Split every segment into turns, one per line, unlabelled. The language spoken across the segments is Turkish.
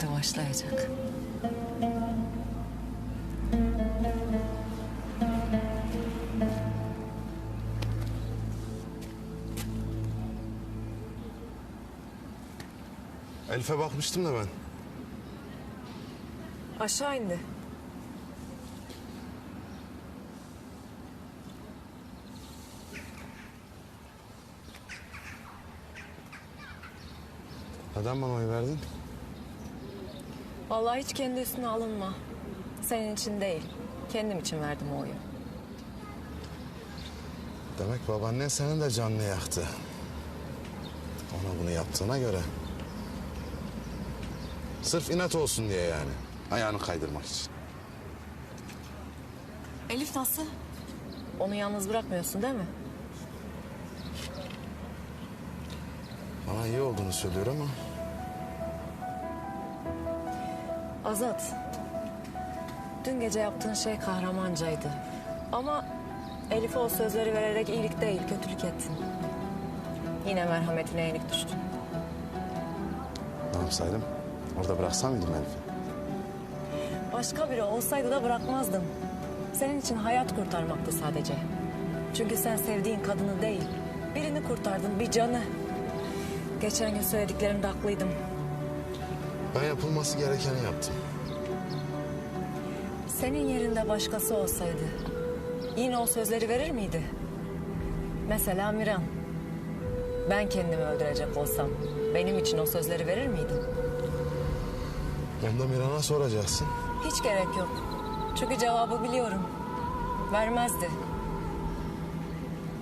şimdi başlayacak.
Elif'e bakmıştım da ben.
Aşağı indi.
Neden bana oy verdin?
Vallahi hiç kendi üstüne alınma. Senin için değil, kendim için verdim o oyu.
Demek babaannen senin de canını yaktı. Ona bunu yaptığına göre. Sırf inat olsun diye yani. Ayağını kaydırmak için.
Elif nasıl? Onu yalnız bırakmıyorsun değil mi?
Bana iyi olduğunu söylüyor ama
Azat, dün gece yaptığın şey kahramancaydı. Ama Elif'e o sözleri vererek iyilik değil, kötülük ettin. Yine merhametine yenik düştün.
ne yapsaydım? Orada bıraksam mıydım Elif'i?
Başka biri olsaydı da bırakmazdım. Senin için hayat kurtarmaktı sadece. Çünkü sen sevdiğin kadını değil, birini kurtardın, bir canı. Geçen gün söylediklerimde haklıydım.
Ben yapılması gerekeni yaptım.
Senin yerinde başkası olsaydı yine o sözleri verir miydi? Mesela Miran. Ben kendimi öldürecek olsam benim için o sözleri verir miydin?
Onu da Miran'a soracaksın.
Hiç gerek yok. Çünkü cevabı biliyorum. Vermezdi.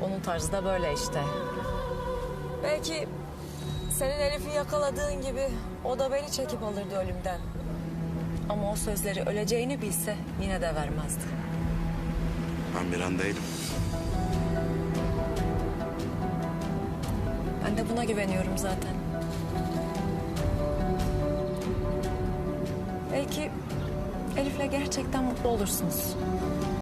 Onun tarzı da böyle işte. Belki senin Elif'i yakaladığın gibi o da beni çekip alırdı ölümden. Ama o sözleri öleceğini bilse yine de vermezdi.
Ben Miran değilim.
Ben de buna güveniyorum zaten. Belki Elif'le gerçekten mutlu olursunuz.